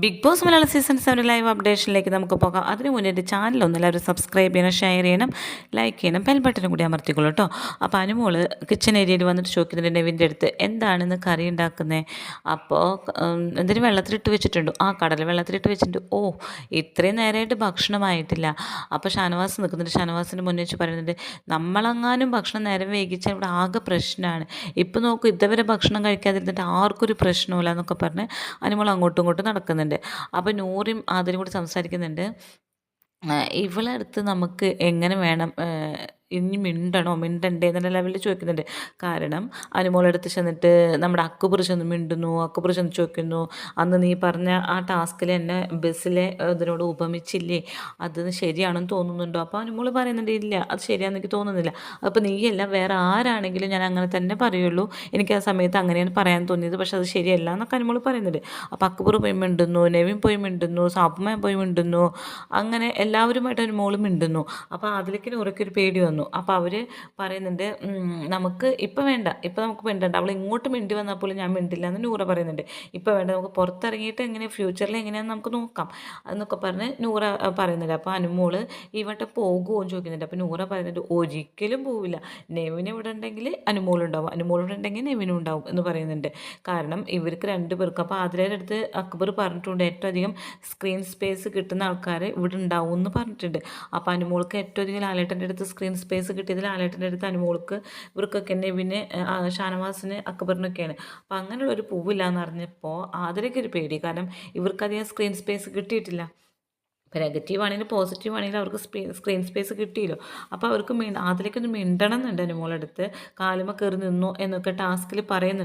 Big boss Malayala season seven live അപ്ഡേഷനിലേക്ക് നമുക്ക് പോകാം. അതിന് മുന്നേ എന്റെ ചാനലൊന്നും എല്ലാവരും സബ്സ്ക്രൈബ് ചെയ്യണം ഷെയർ ചെയ്യണം ലൈക്ക് ചെയ്യണം ബെൽ ബട്ടനും കൂടി അമർത്തിക്കോളൂ കേട്ടോ അപ്പോൾ അനുമോൾ കിച്ചൺ ഏരിയയിൽ വന്നിട്ട് ചോദിക്കുന്നുണ്ട് നെവിന്റെ അടുത്ത് എന്താണെന്ന് കറി ഉണ്ടാക്കുന്നത് അപ്പോൾ എന്തിനു വെള്ളത്തിലിട്ട് വെച്ചിട്ടുണ്ട്? ആ കടൽ വെള്ളത്തിലിട്ട് വെച്ചിട്ടുണ്ട്. ഓ ഇത്രയും നേരമായിട്ട് ഭക്ഷണമായിട്ടില്ല അപ്പോൾ ഷാനവാസ് നിൽക്കുന്നുണ്ട്. ഷാനവാസിന്റെ മുന്നേ വെച്ച് പറയുന്നുണ്ട് നമ്മളെങ്ങാനും ഭക്ഷണം നേരം വൈകിച്ചാൽ ഇവിടെ ആകെ പ്രശ്നമാണ്. ഇപ്പോൾ നോക്കൂ ഇതുവരെ ഭക്ഷണം കഴിക്കാതിരുന്നിട്ട് ആർക്കൊരു പ്രശ്നമില്ല എന്നൊക്കെ പറഞ്ഞ് അനുമോൾ അങ്ങോട്ടും ഇങ്ങോട്ടും നടക്കുന്നുണ്ട് അപ്പോൾ നൂറും ആതിരും കൂടി സംസാരിക്കുന്നുണ്ട്. ഇവളടുത്ത് നമുക്ക് എങ്ങനെ വേണം ഇനി മിണ്ടണോ? മിണ്ടണ്ടേ എന്നുള്ള ലെവലിൽ ചോദിക്കുന്നുണ്ട്. കാരണം അനുമോളടുത്ത് ചെന്നിട്ട് നമ്മുടെ അക്കുപുറ ചെന്ന് മിണ്ടുന്നു അക്കുപുറ ചെന്ന് ചോദിക്കുന്നു അന്ന് നീ പറഞ്ഞ ആ ടാസ്കിൽ എന്നെ ബസ്സിലെ ഇതിനോട് ഉപമിച്ചില്ലേ? അത് ശരിയാണെന്ന് തോന്നുന്നുണ്ടോ? അപ്പോൾ അനുമോൾ പറയുന്നുണ്ട് ഇല്ല അത് ശരിയാണെന്ന് എനിക്ക് തോന്നുന്നില്ല. അപ്പോൾ നീയല്ല വേറെ ആരാണെങ്കിലും ഞാൻ അങ്ങനെ തന്നെ പറയുള്ളൂ. എനിക്ക് ആ സമയത്ത് അങ്ങനെയാണ് പറയാൻ തോന്നിയത് പക്ഷേ അത് ശരിയല്ല എന്നൊക്കെ അനുമോൾ പറയുന്നുണ്ട്. അപ്പോൾ അക്കുപുറ പോയി മിണ്ടുന്നു നെവിൻ പോയി മിണ്ടുന്നു സാപ്പുമ്മ പോയി മിണ്ടുന്നു അങ്ങനെ എല്ലാവരുമായിട്ട് അനുമോൾ മിണ്ടുന്നു. അപ്പോൾ അതിലേക്ക് ഉറക്കൊരു പേടി വന്നു. വന്നു അപ്പോൾ അവർ പറയുന്നുണ്ട് നമുക്ക് ഇപ്പം വേണ്ട ഇപ്പം നമുക്ക് മിണ്ടണ്ട. അവൾ ഇങ്ങോട്ട് മിണ്ടി വന്നാൽ പോലും ഞാൻ മിണ്ടില്ല എന്ന് നൂറ പറയുന്നുണ്ട്. ഇപ്പം വേണ്ട നമുക്ക് പുറത്തിറങ്ങിയിട്ട് എങ്ങനെ ഫ്യൂച്ചറിൽ എങ്ങനെയാണെന്ന് നമുക്ക് നോക്കാം. എന്നൊക്കെ പറഞ്ഞ് നൂറ പറയുന്നുണ്ട്. അപ്പോൾ അനുമോൾ വട്ടം പോകുമോ എന്ന് ചോദിക്കുന്നുണ്ട്. അപ്പോൾ നൂറ പറയുന്നുണ്ട് ഒരിക്കലും പോവില്ല. നെവിന് ഇവിടെ ഉണ്ടെങ്കിൽ അനുമോളുണ്ടാവും അനുമോൾ ഇവിടെ ഉണ്ടെങ്കിൽ നെവിനും ഉണ്ടാവും എന്ന് പറയുന്നുണ്ട്. കാരണം ഇവർക്ക് രണ്ട് പേർക്ക് അപ്പോൾ ആതിരയുടെ അടുത്ത് അക്ബർ പറഞ്ഞിട്ടുണ്ട് ഏറ്റവും അധികം സ്ക്രീൻ സ്പേസ് കിട്ടുന്ന ആൾക്കാർ ഇവിടെ ഉണ്ടാവും എന്ന് പറഞ്ഞിട്ടുണ്ട്. അപ്പോൾ അനുമോൾക്ക് ഏറ്റവും അധികം ലാലേട്ടന്റെ അടുത്ത് സ്ക്രീൻ സ്പേസ് സ്പേസ് കിട്ടിയതിൽ ആലേട്ടന്റെ അടുത്ത് അനുമോൾക്ക് ഇവർക്കൊക്കെ പിന്നെ ഷാനവാസിന് അക്ബറിനൊക്കെയാണ്. അപ്പോൾ അങ്ങനെയുള്ള ഒരു പൂവില്ല എന്ന് അറിഞ്ഞപ്പോൾ അതിലേക്ക് ഒരു പേടി. കാരണം ഇവർക്കധികം സ്ക്രീൻ സ്പേസ് കിട്ടിയിട്ടില്ല. ഇപ്പോൾ നെഗറ്റീവ് ആണെങ്കിലും പോസിറ്റീവ് ആണെങ്കിലും അവർക്ക് സ്ക്രീൻ സ്പേസ് കിട്ടിയല്ലോ. അപ്പോൾ അവർക്ക് അതിലേക്കൊന്ന് മിണ്ടണം എന്നുണ്ട് അനുമോളെടുത്ത് കാലുമ കയറി നിന്നു എന്നൊക്കെ ടാസ്കിൽ പറയുന്നുണ്ട്.